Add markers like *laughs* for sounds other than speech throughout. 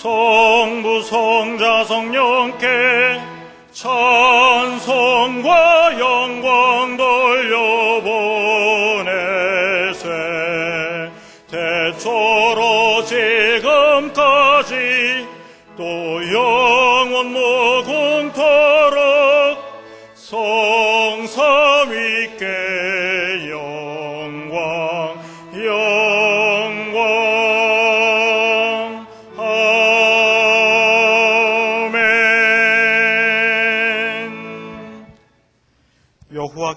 성부 성자 성령께 찬송과 영광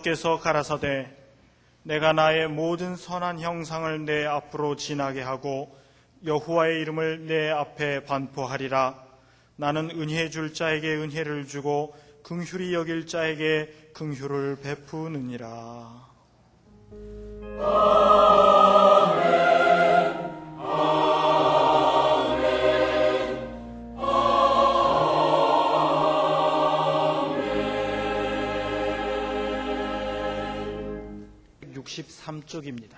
여호와께서 가라사대 내가 나의 모든 선한 형상을 내 앞으로 지나게 하고 여호와의 이름을 내 앞에 반포하리라. 나는 은혜 줄 자에게 은혜를 주고 긍휼히 여길 자에게 긍휼을 베푸느니라 63쪽입니다.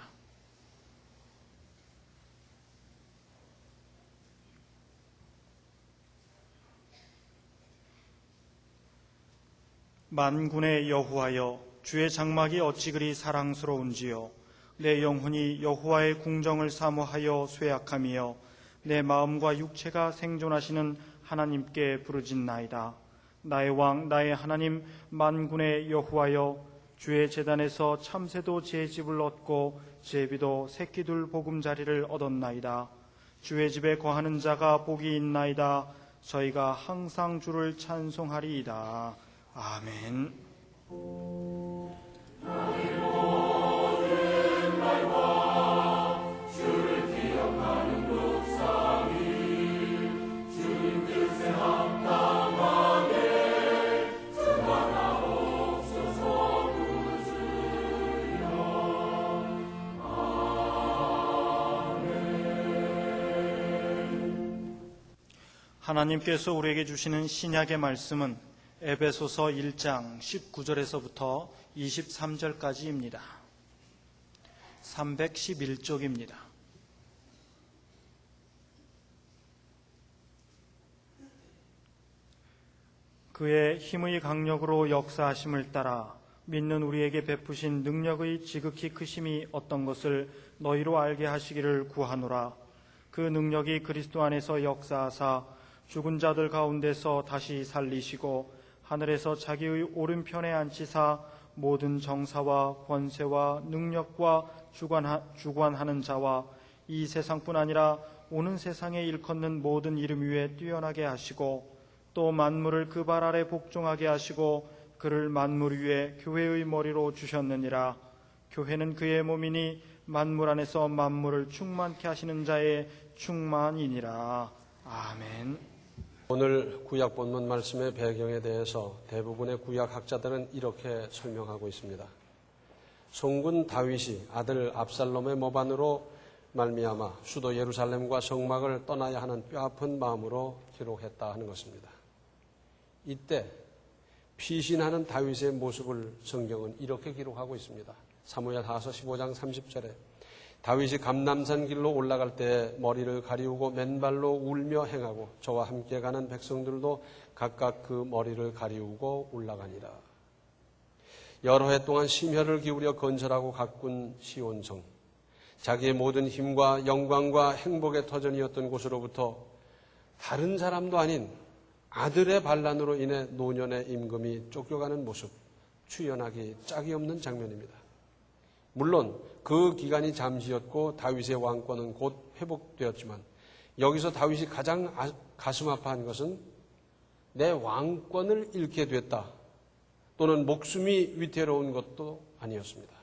만군의 여호와여 주의 장막이 어찌 그리 사랑스러운지요? 내 영혼이 여호와의 궁정을 사모하여 쇠약함이여 내 마음과 육체가 생존하시는 하나님께 부르짖나이다. 나의 왕 나의 하나님 만군의 여호와여 주의 재단에서 참새도 제 집을 얻고 제비도 새끼둘 보금자리를 얻었나이다. 주의 집에 거하는 자가 복이 있나이다. 저희가 항상 주를 찬송하리이다. 아멘. 하나님께서 우리에게 주시는 신약의 말씀은 에베소서 1장 19절에서부터 23절까지입니다. 311쪽입니다. 그의 힘의 강력으로 역사하심을 따라 믿는 우리에게 베푸신 능력의 지극히 크심이 어떤 것을 너희로 알게 하시기를 구하노라. 그 능력이 그리스도 안에서 역사하사 죽은 자들 가운데서 다시 살리시고 하늘에서 자기의 오른편에 앉히사 모든 정사와 권세와 능력과 주관하, 주관하는 자와 이 세상뿐 아니라 오는 세상에 일컫는 모든 이름 위에 뛰어나게 하시고 또 만물을 그 발 아래 복종하게 하시고 그를 만물 위에 교회의 머리로 주셨느니라 교회는 그의 몸이니 만물 안에서 만물을 충만케 하시는 자의 충만이니라 아멘. 오늘 구약 본문 말씀의 배경에 대해서 대부분의 구약 학자들은 이렇게 설명하고 있습니다. 송군 다윗이 아들 압살롬의 모반으로 말미암아 수도 예루살렘과 성막을 떠나야 하는 뼈아픈 마음으로 기록했다 하는 것입니다. 이때 피신하는 다윗의 모습을 성경은 이렇게 기록하고 있습니다. 사무엘 하서 15장 30절에 다윗이 감남산 길로 올라갈 때 머리를 가리우고 맨발로 울며 행하고 저와 함께 가는 백성들도 각각 그 머리를 가리우고 올라가니라. 여러 해 동안 심혈을 기울여 건설하고 가꾼 시온성. 자기의 모든 힘과 영광과 행복의 터전이었던 곳으로부터 다른 사람도 아닌 아들의 반란으로 인해 노년의 임금이 쫓겨가는 모습, 추연하기 짝이 없는 장면입니다. 물론 그 기간이 잠시였고 다윗의 왕권은 곧 회복되었지만 여기서 다윗이 가장 아- 가슴 아파한 것은 내 왕권을 잃게 됐다. 또는 목숨이 위태로운 것도 아니었습니다.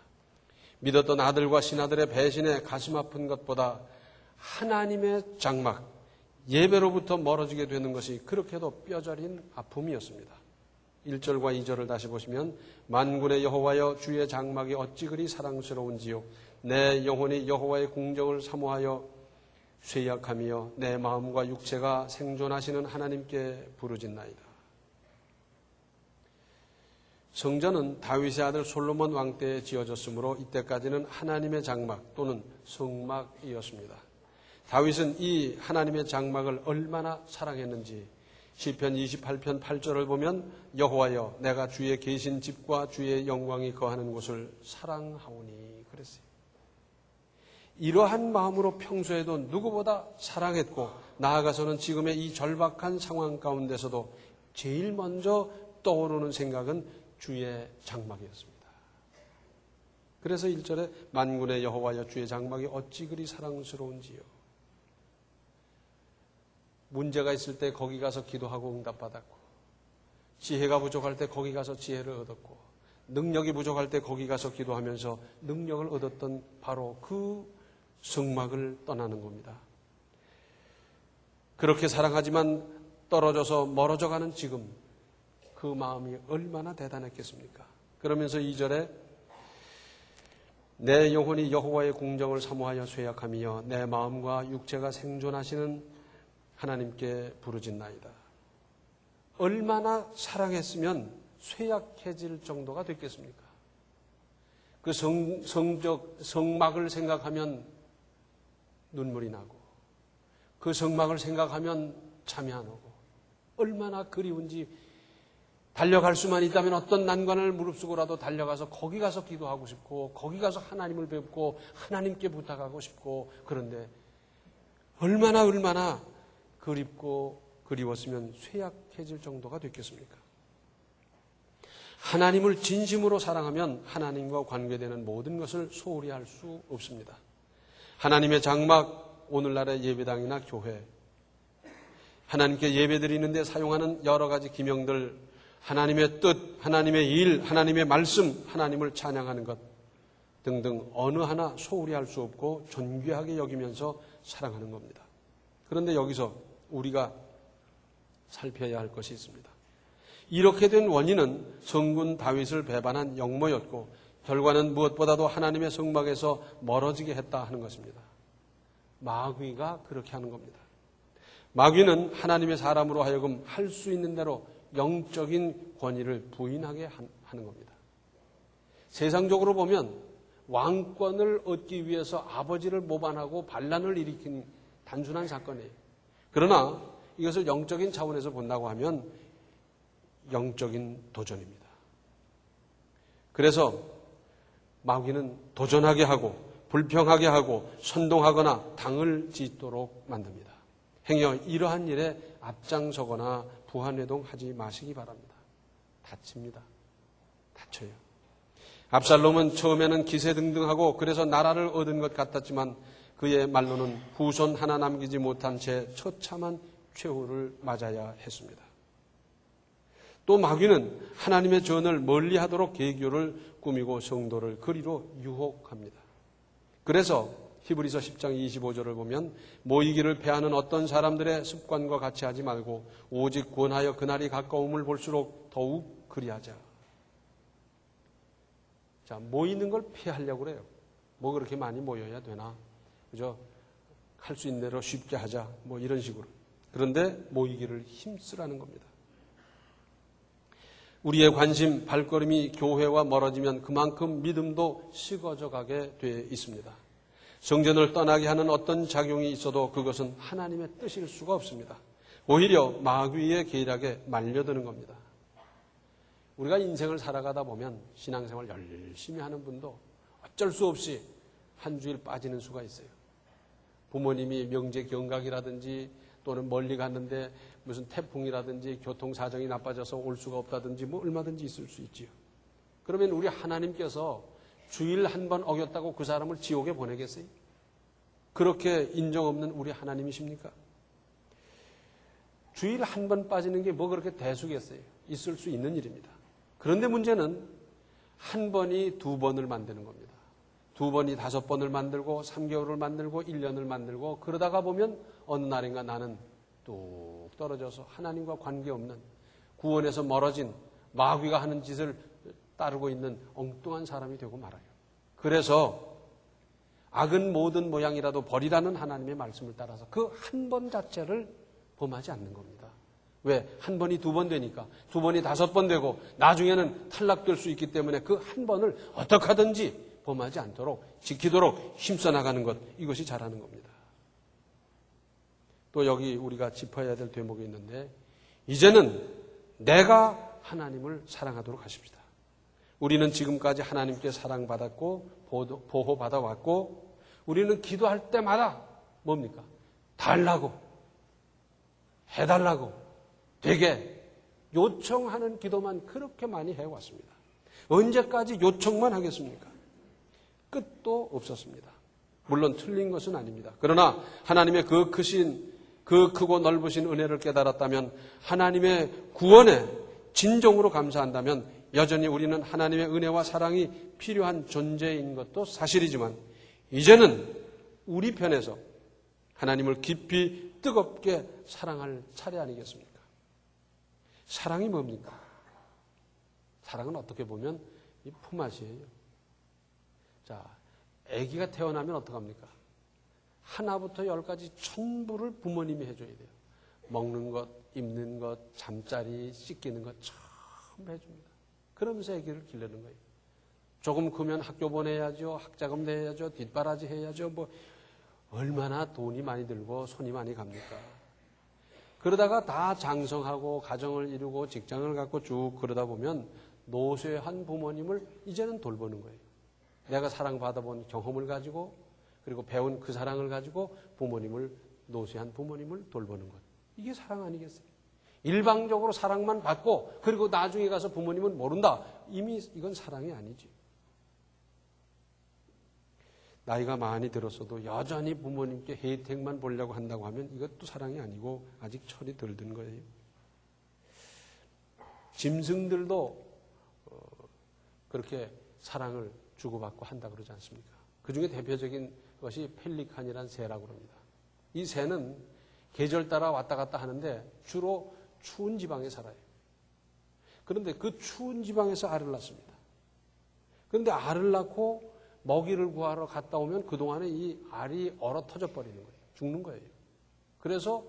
믿었던 아들과 신하들의 배신에 가슴 아픈 것보다 하나님의 장막, 예배로부터 멀어지게 되는 것이 그렇게도 뼈저린 아픔이었습니다. 1절과 2절을 다시 보시면 만군의 여호와여 주의 장막이 어찌 그리 사랑스러운지요 내 영혼이 여호와의 궁정을 사모하여 쇠약하며 내 마음과 육체가 생존하시는 하나님께 부르짖나이다. 성전은 다윗의 아들 솔로몬 왕 때에 지어졌으므로 이때까지는 하나님의 장막 또는 성막이었습니다. 다윗은 이 하나님의 장막을 얼마나 사랑했는지 시편 28편 8절을 보면 여호와여 내가 주의 계신 집과 주의 영광이 거하는 곳을 사랑하오니 그랬어요. 이러한 마음으로 평소에도 누구보다 사랑했고 나아가서는 지금의 이 절박한 상황 가운데서도 제일 먼저 떠오르는 생각은 주의 장막이었습니다. 그래서 1절에 만군의 여호와여 주의 장막이 어찌 그리 사랑스러운지요. 문제가 있을 때 거기 가서 기도하고 응답받았고 지혜가 부족할 때 거기 가서 지혜를 얻었고 능력이 부족할 때 거기 가서 기도하면서 능력을 얻었던 바로 그 성막을 떠나는 겁니다. 그렇게 사랑하지만 떨어져서 멀어져 가는 지금 그 마음이 얼마나 대단했겠습니까? 그러면서 2절에 내 영혼이 여호와의 공정을 사모하여 쇠약하며 내 마음과 육체가 생존하시는 하나님께 부르짖나이다. 얼마나 사랑했으면 쇠약해질 정도가 됐겠습니까? 그 성, 성적, 성막을 생각하면 눈물이 나고, 그 성막을 생각하면 잠이 안 오고, 얼마나 그리운지 달려갈 수만 있다면 어떤 난관을 무릅쓰고라도 달려가서 거기 가서 기도하고 싶고, 거기 가서 하나님을 뵙고, 하나님께 부탁하고 싶고, 그런데 얼마나 얼마나 그립고 그리웠으면 쇠약해질 정도가 됐겠습니까? 하나님을 진심으로 사랑하면 하나님과 관계되는 모든 것을 소홀히 할 수 없습니다. 하나님의 장막, 오늘날의 예배당이나 교회, 하나님께 예배드리는데 사용하는 여러 가지 기명들, 하나님의 뜻, 하나님의 일, 하나님의 말씀, 하나님을 찬양하는 것 등등 어느 하나 소홀히 할 수 없고 존귀하게 여기면서 사랑하는 겁니다. 그런데 여기서 우리가 살펴야 할 것이 있습니다. 이렇게 된 원인은 성군 다윗을 배반한 영모였고 결과는 무엇보다도 하나님의 성막에서 멀어지게 했다 하는 것입니다. 마귀가 그렇게 하는 겁니다. 마귀는 하나님의 사람으로 하여금 할 수 있는 대로 영적인 권위를 부인하게 하는 겁니다. 세상적으로 보면 왕권을 얻기 위해서 아버지를 모반하고 반란을 일으킨 단순한 사건이에요. 그러나 이것을 영적인 차원에서 본다고 하면 영적인 도전입니다. 그래서 마귀는 도전하게 하고 불평하게 하고 선동하거나 당을 짓도록 만듭니다. 행여 이러한 일에 앞장서거나 부한회동하지 마시기 바랍니다. 다칩니다. 다쳐요. 압살롬은 처음에는 기세등등하고 그래서 나라를 얻은 것 같았지만 그의 말로는 후손 하나 남기지 못한 채 처참한 최후를 맞아야 했습니다. 또 마귀는 하나님의 전을 멀리 하도록 계교를 꾸미고 성도를 그리로 유혹합니다. 그래서 히브리서 10장 25절을 보면 모이기를 패하는 어떤 사람들의 습관과 같이 하지 말고 오직 권하여 그날이 가까움을 볼수록 더욱 그리하자. 자, 모이는 걸 피하려고 그래요. 뭐 그렇게 많이 모여야 되나? 그죠? 할수 있는 대로 쉽게 하자. 뭐 이런 식으로. 그런데 모이기를 힘쓰라는 겁니다. 우리의 관심, 발걸음이 교회와 멀어지면 그만큼 믿음도 식어져 가게 돼 있습니다. 성전을 떠나게 하는 어떤 작용이 있어도 그것은 하나님의 뜻일 수가 없습니다. 오히려 마귀의 계략에 말려드는 겁니다. 우리가 인생을 살아가다 보면 신앙생활 열심히 하는 분도 어쩔 수 없이 한 주일 빠지는 수가 있어요. 부모님이 명제 경각이라든지 또는 멀리 갔는데 무슨 태풍이라든지 교통 사정이 나빠져서 올 수가 없다든지 뭐 얼마든지 있을 수 있지요. 그러면 우리 하나님께서 주일 한 번 어겼다고 그 사람을 지옥에 보내겠어요? 그렇게 인정 없는 우리 하나님이십니까? 주일 한 번 빠지는 게 뭐 그렇게 대수겠어요? 있을 수 있는 일입니다. 그런데 문제는 한 번이 두 번을 만드는 겁니다. 두 번이 다섯 번을 만들고 3개월을 만들고 1년을 만들고 그러다가 보면 어느 날인가 나는 뚝 떨어져서 하나님과 관계없는 구원에서 멀어진 마귀가 하는 짓을 따르고 있는 엉뚱한 사람이 되고 말아요. 그래서 악은 모든 모양이라도 버리라는 하나님의 말씀을 따라서 그 한 번 자체를 범하지 않는 겁니다. 왜? 한 번이 두 번 되니까. 두 번이 다섯 번 되고 나중에는 탈락될 수 있기 때문에 그 한 번을 어떻게 하든지 범하지 않도록 지키도록 힘써 나가는 것 이것이 잘하는 겁니다. 또 여기 우리가 짚어야 될 대목이 있는데 이제는 내가 하나님을 사랑하도록 하십시다. 우리는 지금까지 하나님께 사랑받았고 보호받아 왔고 우리는 기도할 때마다 뭡니까? 달라고 해달라고 되게 요청하는 기도만 그렇게 많이 해왔습니다. 언제까지 요청만 하겠습니까? 끝도 없었습니다. 물론 틀린 것은 아닙니다. 그러나 하나님의 그 크신 그 크고 넓으신 은혜를 깨달았다면 하나님의 구원에 진정으로 감사한다면 여전히 우리는 하나님의 은혜와 사랑이 필요한 존재인 것도 사실이지만 이제는 우리 편에서 하나님을 깊이 뜨겁게 사랑할 차례 아니겠습니까? 사랑이 뭡니까? 사랑은 어떻게 보면 이 품앗이에요. 자, 아기가 태어나면 어떡합니까? 하나부터 열까지 전부를 부모님이 해줘야 돼요. 먹는 것, 입는 것, 잠자리, 씻기는 것 전부 해줍니다. 그러면서 아기를 기르는 거예요. 조금 크면 학교 보내야죠. 학자금 내야죠. 뒷바라지 해야죠. 뭐 얼마나 돈이 많이 들고 손이 많이 갑니까? 그러다가 다 장성하고 가정을 이루고 직장을 갖고 쭉 그러다 보면 노쇠한 부모님을 이제는 돌보는 거예요. 내가 사랑받아본 경험을 가지고 그리고 배운 그 사랑을 가지고 부모님을 노쇠한 부모님을 돌보는 것. 이게 사랑 아니겠어요? 일방적으로 사랑만 받고 그리고 나중에 가서 부모님은 모른다. 이미 이건 사랑이 아니지. 나이가 많이 들었어도 여전히 부모님께 혜택만 보려고 한다고 하면 이것도 사랑이 아니고 아직 철이 덜 든 거예요. 짐승들도 어, 그렇게 사랑을 주고받고 한다 그러지 않습니까? 그 중에 대표적인 것이 펠리칸이란 새라고 합니다. 이 새는 계절 따라 왔다 갔다 하는데 주로 추운 지방에 살아요. 그런데 그 추운 지방에서 알을 낳습니다. 그런데 알을 낳고 먹이를 구하러 갔다 오면 그동안에 이 알이 얼어 터져 버리는 거예요. 죽는 거예요. 그래서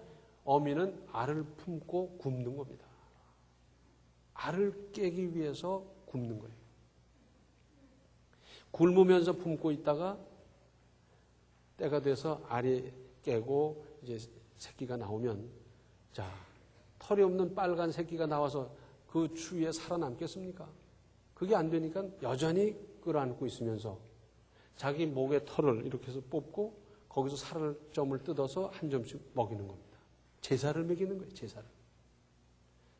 어미는 알을 품고 굶는 겁니다. 알을 깨기 위해서 굶는 거예요. 굶으면서 품고 있다가 때가 돼서 알이 깨고 이제 새끼가 나오면 자 털이 없는 빨간 새끼가 나와서 그 추위에 살아남겠습니까? 그게 안 되니까 여전히 끌어안고 있으면서 자기 목의 털을 이렇게 해서 뽑고 거기서 살을 점을 뜯어서 한 점씩 먹이는 겁니다. 제사를 먹이는 거예요, 제사를.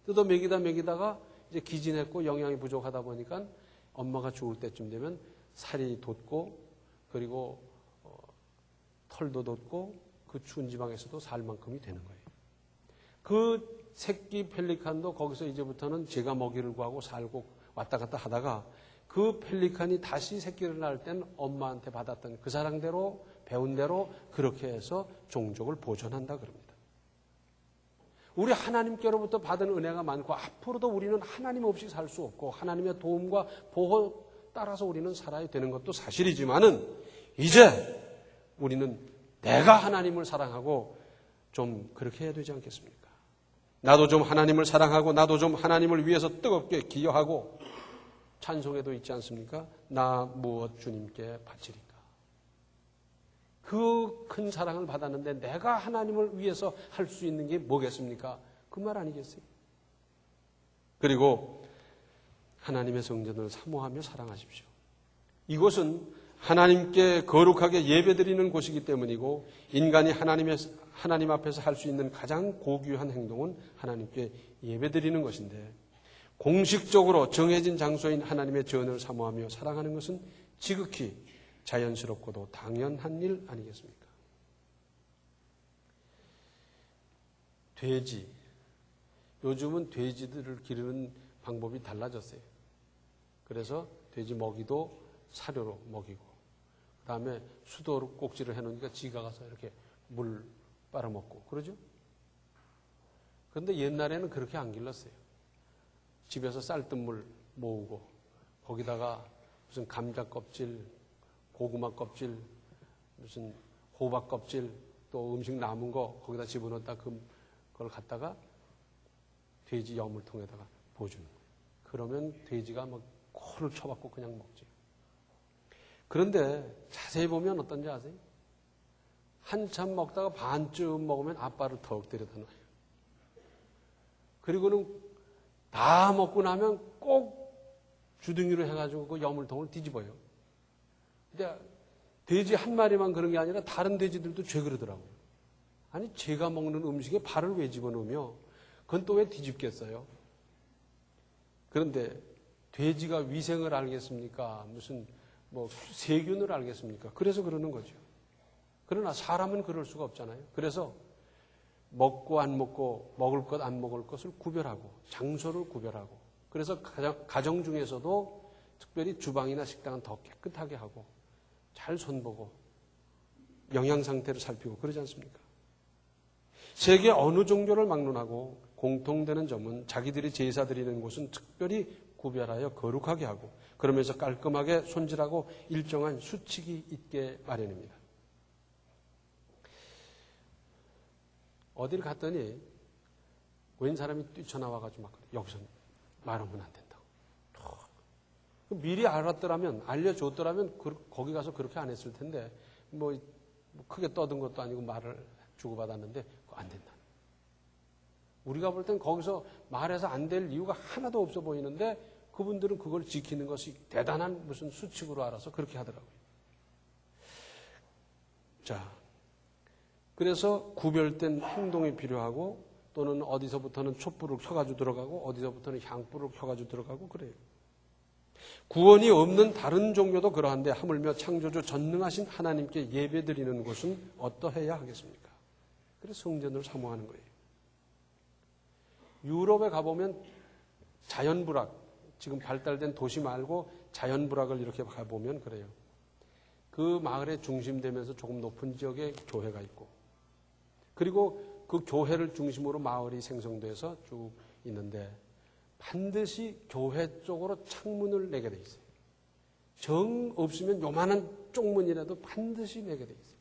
뜯어 먹이다 먹이다가 이제 기진했고 영양이 부족하다 보니까 엄마가 죽을 때쯤 되면 살이 돋고 그리고 어, 털도 돋고 그 추운 지방에서도 살 만큼이 되는 거예요. 그 새끼 펠리칸도 거기서 이제부터는 제가 먹이를 구하고 살고 왔다 갔다 하다가 그 펠리칸이 다시 새끼를 낳을 땐 엄마한테 받았던 그 사랑대로 배운 대로 그렇게 해서 종족을 보존한다 그럽니다. 우리 하나님께로부터 받은 은혜가 많고 앞으로도 우리는 하나님 없이 살 수 없고 하나님의 도움과 보호 따라서 우리는 살아야 되는 것도 사실이지만은 이제 우리는 내가 하나님을 사랑하고 좀 그렇게 해야 되지 않겠습니까? 나도 좀 하나님을 사랑하고 나도 좀 하나님을 위해서 뜨겁게 기여하고 찬송에도 있지 않습니까? 나 무엇 주님께 바치리까? 그 큰 사랑을 받았는데 내가 하나님을 위해서 할 수 있는 게 뭐겠습니까? 그 말 아니겠어요? 그리고 하나님의 성전을 사모하며 사랑하십시오. 이곳은 하나님께 거룩하게 예배드리는 곳이기 때문이고 인간이 하나님의 하나님 앞에서 할 수 있는 가장 고귀한 행동은 하나님께 예배드리는 것인데 공식적으로 정해진 장소인 하나님의 전을 사모하며 사랑하는 것은 지극히 자연스럽고도 당연한 일 아니겠습니까? 돼지. 요즘은 돼지들을 기르는 방법이 달라졌어요. 그래서 돼지 먹이도 사료로 먹이고, 그 다음에 수도로 꼭지를 해놓으니까 지가 가서 이렇게 물 빨아먹고, 그러죠? 그런데 옛날에는 그렇게 안 길렀어요. 집에서 쌀뜨물 모으고, 거기다가 무슨 감자 껍질, 고구마 껍질, 무슨 호박 껍질, 또 음식 남은 거 거기다 집어넣었다 그걸 갖다가 돼지 여물통에다가 보여주는 거예요. 그러면 돼지가 막 코를 쳐박고 그냥 먹지. 그런데 자세히 보면 어떤지 아세요? 한참 먹다가 반쯤 먹으면 아빠를 턱 때려다 놔요. 그리고는 다 먹고 나면 꼭 주둥이로 해가지고 그 여물통을 뒤집어요. 근데 돼지 한 마리만 그런 게 아니라 다른 돼지들도 죄 그러더라고요. 아니, 제가 먹는 음식에 발을 왜 집어넣으며 그건 또 왜 뒤집겠어요? 그런데 돼지가 위생을 알겠습니까? 무슨 뭐 세균을 알겠습니까? 그래서 그러는 거죠. 그러나 사람은 그럴 수가 없잖아요. 그래서 먹고 안 먹고 먹을 것 안 먹을 것을 구별하고 장소를 구별하고 그래서 가정, 가정 중에서도 특별히 주방이나 식당은 더 깨끗하게 하고 잘 손보고 영양 상태를 살피고 그러지 않습니까? 세계 어느 종교를 막론하고 공통되는 점은 자기들이 제사 드리는 곳은 특별히 구별하여 거룩하게 하고 그러면서 깔끔하게 손질하고 일정한 수칙이 있게 마련입니다. 어딜 갔더니 웬 사람이 뛰쳐나와가지고 막 여기서 말하면 안 된다고. 어. 미리 알았더라면 알려줬더라면 그- 거기 가서 그렇게 안 했을 텐데 뭐, 뭐 크게 떠든 것도 아니고 말을 주고받았는데 안 된다. 우리가 볼 땐 거기서 말해서 안 될 이유가 하나도 없어 보이는데 그분들은 그걸 지키는 것이 대단한 무슨 수칙으로 알아서 그렇게 하더라고요. 자, 그래서 구별된 행동이 필요하고 또는 어디서부터는 촛불을 켜가지고 들어가고 어디서부터는 향불을 켜가지고 들어가고 그래요. 구원이 없는 다른 종교도 그러한데 하물며 창조주 전능하신 하나님께 예배드리는 곳은 어떠해야 하겠습니까? 그래서 성전을 사모하는 거예요. 유럽에 가보면 자연불학, 지금 발달된 도시 말고 자연불학을 이렇게 가보면 그래요. 그 마을의 중심 되면서 조금 높은 지역에 교회가 있고, 그리고 그 교회를 중심으로 마을이 생성돼서 쭉 있는데, 반드시 교회 쪽으로 창문을 내게 돼 있어요. 정 없으면 요만한 쪽문이라도 반드시 내게 돼 있어요.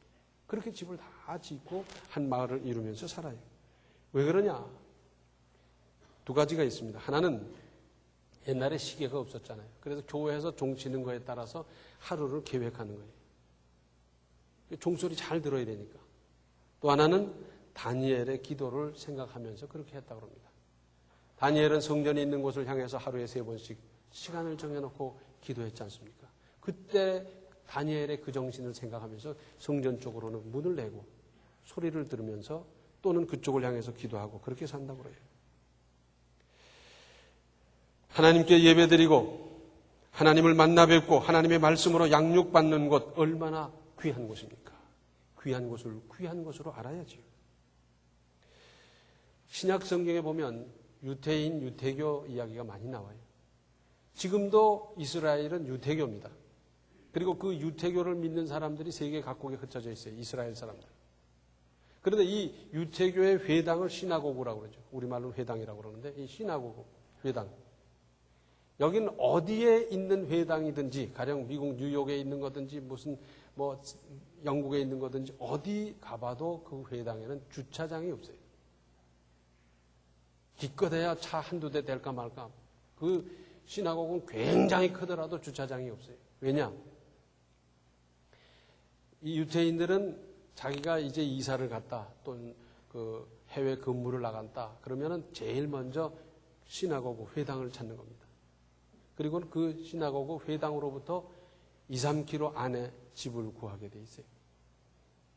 그렇게 집을 다 짓고 한 마을을 이루면서 살아요. 왜 그러냐? 두 가지가 있습니다. 하나는 옛날에 시계가 없었잖아요. 그래서 교회에서 종 치는 거에 따라서 하루를 계획하는 거예요. 종소리 잘 들어야 되니까. 또 하나는 다니엘의 기도를 생각하면서 그렇게 했다고 합니다. 다니엘은 성전이 있는 곳을 향해서 하루에 세 번씩 시간을 정해놓고 기도했지 않습니까? 그때 다니엘의 그 정신을 생각하면서 성전 쪽으로는 문을 내고 소리를 들으면서 또는 그쪽을 향해서 기도하고 그렇게 산다고 그래요. 하나님께 예배드리고 하나님을 만나 뵙고 하나님의 말씀으로 양육받는 곳 얼마나 귀한 곳입니까? 귀한 곳을 귀한 곳으로 알아야지요. 신약 성경에 보면 유태인, 유태교 이야기가 많이 나와요. 지금도 이스라엘은 유태교입니다. 그리고 그 유태교를 믿는 사람들이 세계 각국에 흩어져 있어요. 이스라엘 사람들. 그런데 이 유태교의 회당을 시나고그라고 그러죠. 우리말로 회당이라고 그러는데 이 시나고그, 회당. 여기는 어디에 있는 회당이든지 가령 미국 뉴욕에 있는 거든지 무슨 뭐 영국에 있는 거든지 어디 가봐도 그 회당에는 주차장이 없어요. 기껏해야 차 한두 대 될까 말까. 그 시나고는 굉장히 크더라도 주차장이 없어요. 왜냐? 이 유태인들은 자기가 이제 이사를 갔다 또는 그 해외 근무를 나간다 그러면은 제일 먼저 시나고그 회당을 찾는 겁니다. 그리고는 그 시나고그 회당으로부터 2, 3km 안에 집을 구하게 돼 있어요.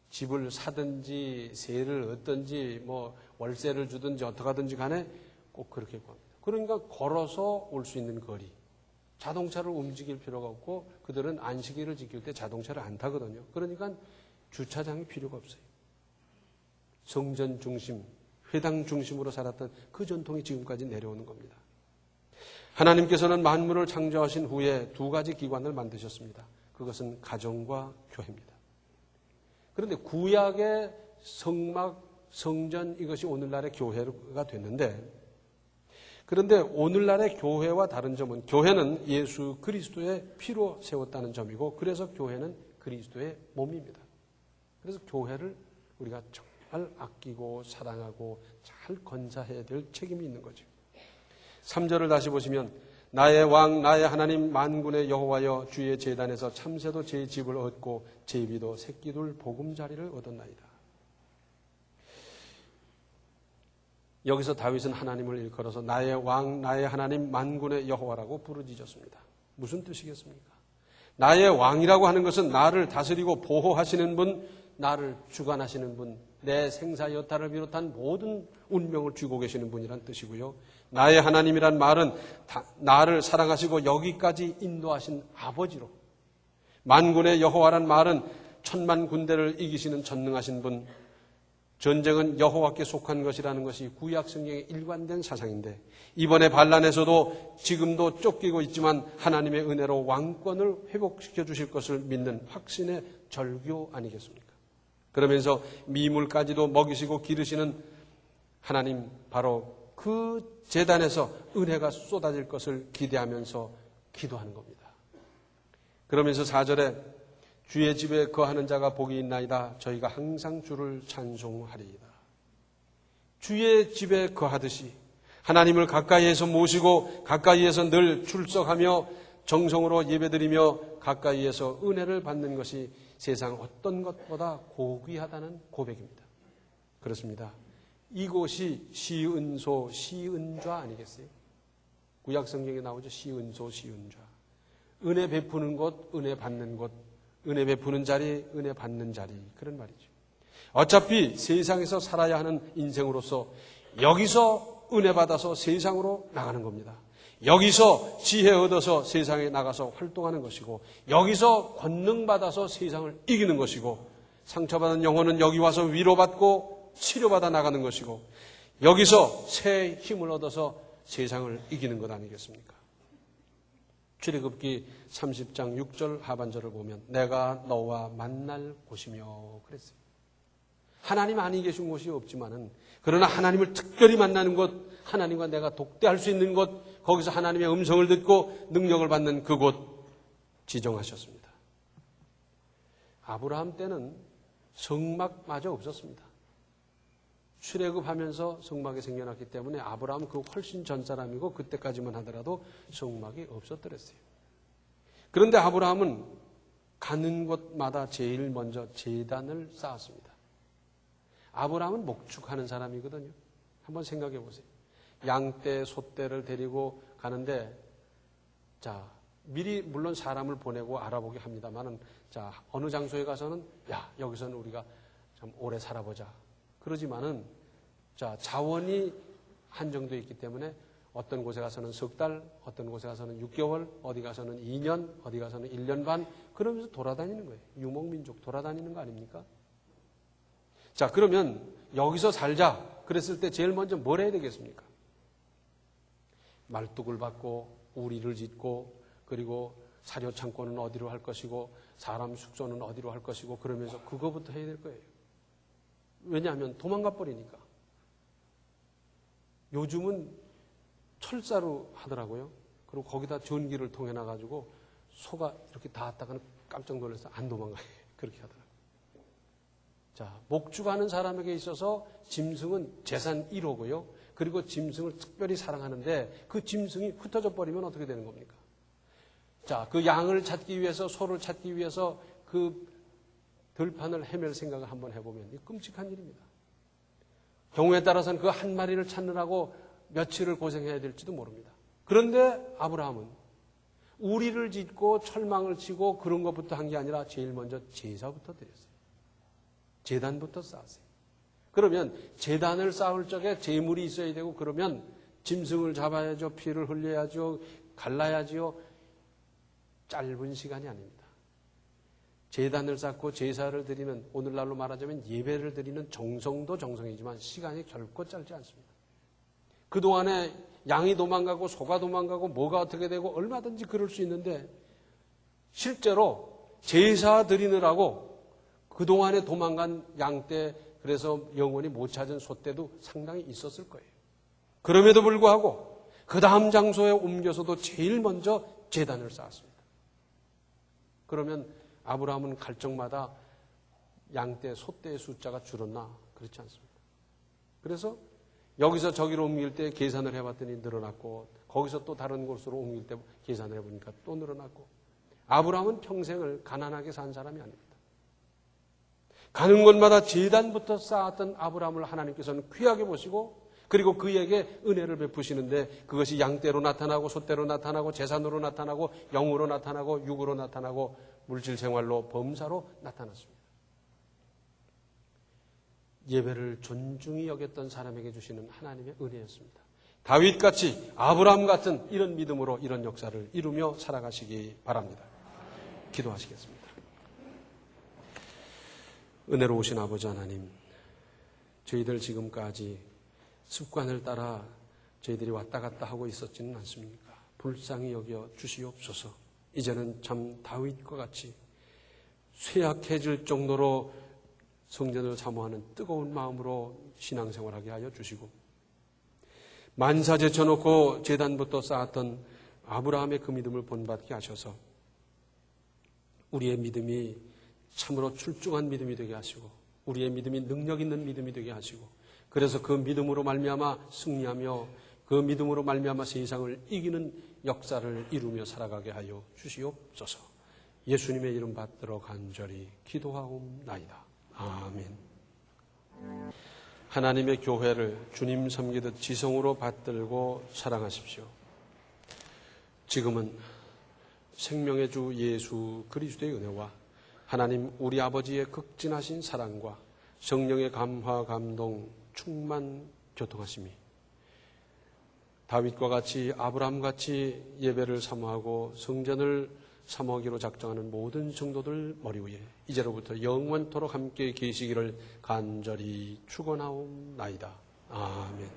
집을 사든지 세를 얻든지 뭐 월세를 주든지 어떻게 하든지 간에 꼭 그렇게 구합니다. 그러니까 걸어서 올 수 있는 거리. 자동차를 움직일 필요가 없고 그들은 안식일을 지킬 때 자동차를 안 타거든요. 그러니까 주차장이 필요가 없어요. 성전 중심, 회당 중심으로 살았던 그 전통이 지금까지 내려오는 겁니다. 하나님께서는 만물을 창조하신 후에 두 가지 기관을 만드셨습니다. 그것은 가정과 교회입니다. 그런데 구약의 성막, 성전 이것이 오늘날의 교회가 됐는데 그런데 오늘날의 교회와 다른 점은 교회는 예수 그리스도의 피로 세웠다는 점이고 그래서 교회는 그리스도의 몸입니다. 그래서 교회를 우리가 정말 아끼고 사랑하고 잘 건사해야 될 책임이 있는 거죠. 3절을 다시 보시면 나의 왕 나의 하나님 만군의 여호와여 주의 제단에서 참새도 제 집을 얻고 제비도 새끼둘 보금자리를 얻었나이다. 여기서 다윗은 하나님을 일컬어서 나의 왕 나의 하나님 만군의 여호와라고 부르짖었습니다. 무슨 뜻이겠습니까? 나의 왕이라고 하는 것은 나를 다스리고 보호하시는 분, 나를 주관하시는 분, 내 생사 여타를 비롯한 모든 운명을 쥐고 계시는 분이란 뜻이고요. 나의 하나님이란 말은 다- 나를 사랑하시고 여기까지 인도하신 아버지로 만군의 여호와란 말은 천만 군대를 이기시는 전능하신 분, 전쟁은 여호와께 속한 것이라는 것이 구약 성경의 일관된 사상인데 이번에 반란에서도 지금도 쫓기고 있지만 하나님의 은혜로 왕권을 회복시켜 주실 것을 믿는 확신의 절교 아니겠습니까? 그러면서 미물까지도 먹이시고 기르시는 하나님 바로 그 재단에서 은혜가 쏟아질 것을 기대하면서 기도하는 겁니다. 그러면서 4절에 주의 집에 거하는 자가 복이 있나이다. 저희가 항상 주를 찬송하리이다. 주의 집에 거하듯이 하나님을 가까이에서 모시고 가까이에서 늘 출석하며 정성으로 예배드리며 가까이에서 은혜를 받는 것이 세상 어떤 것보다 고귀하다는 고백입니다. 그렇습니다. 이곳이 시은소, 시은좌 아니겠어요? 구약 성경에 나오죠. 시은소, 시은좌. 은혜 베푸는 곳, 은혜 받는 곳, 은혜 베푸는 자리, 은혜 받는 자리. 그런 말이죠. 어차피 세상에서 살아야 하는 인생으로서 여기서 은혜 받아서 세상으로 나가는 겁니다. 여기서 지혜 얻어서 세상에 나가서 활동하는 것이고, 여기서 권능 받아서 세상을 이기는 것이고, 상처받은 영혼은 여기 와서 위로받고 치료받아 나가는 것이고, 여기서 새 힘을 얻어서 세상을 이기는 것 아니겠습니까? 출애굽기 30장 6절 하반절을 보면 내가 너와 만날 곳이며 그랬어요. 하나님 아니 계신 곳이 없지만은 그러나 하나님을 특별히 만나는 곳, 하나님과 내가 독대할 수 있는 곳, 거기서 하나님의 음성을 듣고 능력을 받는 그곳 지정하셨습니다. 아브라함 때는 성막마저 없었습니다. 출애굽하면서 성막이 생겨났기 때문에 아브라함은 그 훨씬 전 사람이고 그때까지만 하더라도 성막이 없었더랬어요. 그런데 아브라함은 가는 곳마다 제일 먼저 재단을 쌓았습니다. 아브라함은 목축하는 사람이거든요. 한번 생각해 보세요. 양떼, 소떼를 데리고 가는데 자 미리 물론 사람을 보내고 알아보게 합니다만은 자 어느 장소에 가서는 야 여기서는 우리가 참 오래 살아보자 그러지만은 자 자원이 한정되어 있기 때문에 어떤 곳에 가서는 석 달, 어떤 곳에 가서는 6개월, 어디 가서는 2년, 어디 가서는 1년 반 그러면서 돌아다니는 거예요. 유목민족 돌아다니는 거 아닙니까? 자 그러면 여기서 살자 그랬을 때 제일 먼저 뭘 해야 되겠습니까? 말뚝을 받고 우리를 짓고 그리고 사료 창고는 어디로 할 것이고 사람 숙소는 어디로 할 것이고 그러면서 그거부터 해야 될 거예요. 왜냐하면 도망가 버리니까. 요즘은 철사로 하더라고요. 그리고 거기다 전기를 통해 놔 가지고 소가 이렇게 닿았다가는 깜짝 놀라서 안 도망가요. *laughs* 그렇게 하더라고요. 자, 목축하는 사람에게 있어서 짐승은 재산 1호고요. 그리고 짐승을 특별히 사랑하는데 그 짐승이 흩어져 버리면 어떻게 되는 겁니까? 자, 그 양을 찾기 위해서 소를 찾기 위해서 그 들판을 헤맬 생각을 한번 해보면 이 끔찍한 일입니다. 경우에 따라서는 그 한 마리를 찾느라고 며칠을 고생해야 될지도 모릅니다. 그런데 아브라함은 우리를 짓고 철망을 치고 그런 것부터 한 게 아니라 제일 먼저 제사부터 드렸어요. 재단부터 쌓았어요. 그러면 재단을 쌓을 적에 재물이 있어야 되고 그러면 짐승을 잡아야죠. 피를 흘려야죠. 갈라야지요. 짧은 시간이 아닙니다. 재단을 쌓고 제사를 드리는 오늘날로 말하자면 예배를 드리는 정성도 정성이지만 시간이 결코 짧지 않습니다. 그동안에 양이 도망가고 소가 도망가고 뭐가 어떻게 되고 얼마든지 그럴 수 있는데 실제로 제사 드리느라고 그동안에 도망간 양떼 그래서 영원히 못 찾은 소떼도 상당히 있었을 거예요. 그럼에도 불구하고 그 다음 장소에 옮겨서도 제일 먼저 재단을 쌓았습니다. 그러면 아브라함은 갈 적마다 양떼, 소떼의 숫자가 줄었나? 그렇지 않습니다. 그래서 여기서 저기로 옮길 때 계산을 해봤더니 늘어났고 거기서 또 다른 곳으로 옮길 때 계산을 해보니까 또 늘어났고 아브라함은 평생을 가난하게 산 사람이 아닙니다. 가는 곳마다 재단부터 쌓았던 아브라함을 하나님께서는 귀하게 보시고 그리고 그에게 은혜를 베푸시는데 그것이 양떼로 나타나고 소떼로 나타나고 재산으로 나타나고 영으로 나타나고 육으로 나타나고 물질 생활로 범사로 나타났습니다. 예배를 존중히 여겼던 사람에게 주시는 하나님의 은혜였습니다. 다윗같이 아브라함 같은 이런 믿음으로 이런 역사를 이루며 살아가시기 바랍니다. 기도하시겠습니다. 은혜로우신 아버지 하나님, 저희들 지금까지 습관을 따라 저희들이 왔다 갔다 하고 있었지는 않습니까? 불쌍히 여겨 주시옵소서. 이제는 참 다윗과 같이 쇠약해질 정도로 성전을 사모하는 뜨거운 마음으로 신앙생활하게 하여 주시고 만사 제쳐놓고 재단부터 쌓았던 아브라함의 그 믿음을 본받게 하셔서 우리의 믿음이 참으로 출중한 믿음이 되게 하시고 우리의 믿음이 능력 있는 믿음이 되게 하시고 그래서 그 믿음으로 말미암아 승리하며 그 믿음으로 말미암아 세상을 이기는 역사를 이루며 살아가게 하여 주시옵소서. 예수님의 이름 받들어 간절히 기도하옵나이다. 아멘. 하나님의 교회를 주님 섬기듯 지성으로 받들고 사랑하십시오. 지금은 생명의 주 예수 그리스도의 은혜와 하나님 우리 아버지의 극진하신 사랑과 성령의 감화 감동 충만 교통하심이 다윗과 같이 아브라함 같이 예배를 사모하고 성전을 사모하기로 작정하는 모든 성도들 머리 위에 이제로부터 영원토록 함께 계시기를 간절히 축원하옵나이다. 아멘.